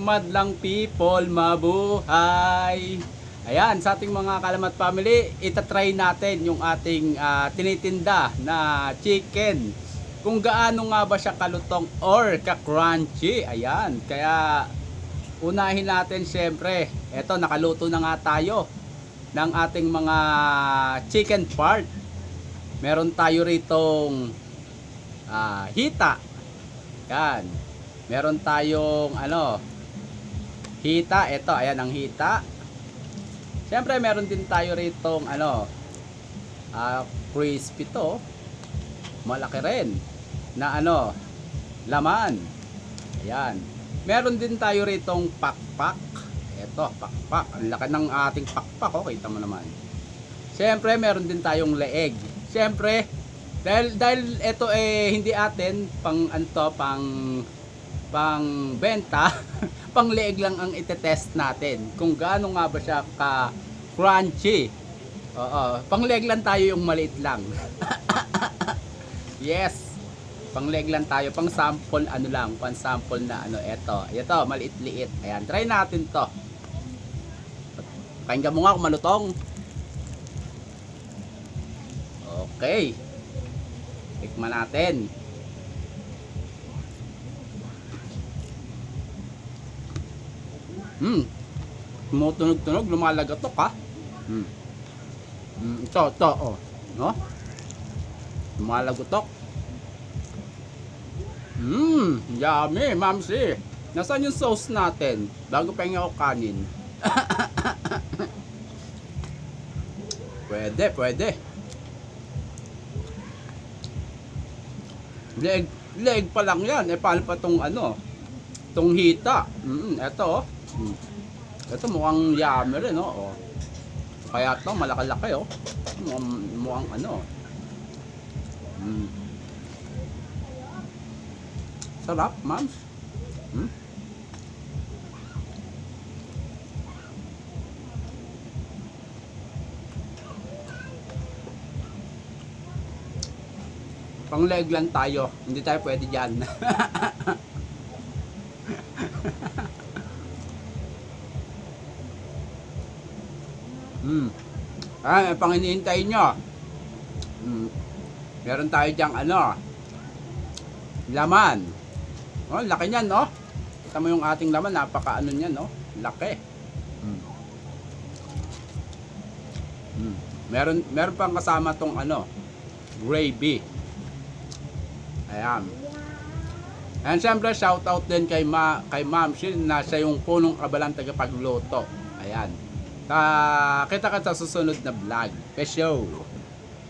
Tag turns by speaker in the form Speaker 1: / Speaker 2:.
Speaker 1: madlang people, mabuhay! Ayan, sa ating mga Kalamat family, itatry natin yung ating ah, tinitinda na chicken. Kung gaano nga ba siya kalutong or ka-crunchy. Ayan, kaya unahin natin syempre. Eto, nakaluto na nga tayo ng ating mga chicken part. Meron tayo ritong ah, hita. Yan. Meron tayong ano, hita. Ito, ayan ang hita. Siyempre, meron din tayo ritong ano, ah, crispy to. Malaki rin. Na ano, laman. Ayan. Meron din tayo ritong pakpak. Ito, pakpak. Ang laki ng ating pakpak. Oh, kita mo naman. Siyempre, meron din tayong leeg. Siyempre, dahil dahil ito eh hindi atin pang anto pang pang benta, pang leeg lang ang itetest natin kung gaano nga ba siya ka crunchy. Oo, pang leeg lang tayo yung maliit lang. yes. Pang leg lang tayo, pang sample ano lang, pang sample na ano, eto. Ito, maliit-liit. Ayan, try natin to. Pakinggan mo nga kung malutong. Okay. Tikman natin. Hmm. Tumutunog-tunog, lumalagatok ha. Hmm. Hmm, ito, ito, oh. No? Lumalagotok. Hmm, yummy, mamsi. Nasaan yung sauce natin? Bago pa ako kanin. pwede, pwede. Leg, leg pa lang yan. Eh, paano pa tong ano? Tong hita. Mm, eto, oh. Mm. Ito mukhang yummy rin, oh. oh. Kaya to malaki-laki, oh. Mukhang, mukhang ano. Mm. Sarap, mams. Hmm? Pang leg lang tayo. Hindi tayo pwede dyan. hmm. Ah, pang hinihintay nyo. Hmm. Meron tayo dyang ano. Laman. Oh, laki niyan, no? Kita mo yung ating laman, napaka ano niyan, no? Laki. Hmm. Hmm. Meron meron pang kasama tong ano, gravy. Ayan. And syempre shout out din kay Ma kay Ma'am Shin na siya yung punong kabalang tagapagluto. Ayan. Ta kita ka sa susunod na vlog. Pesyo.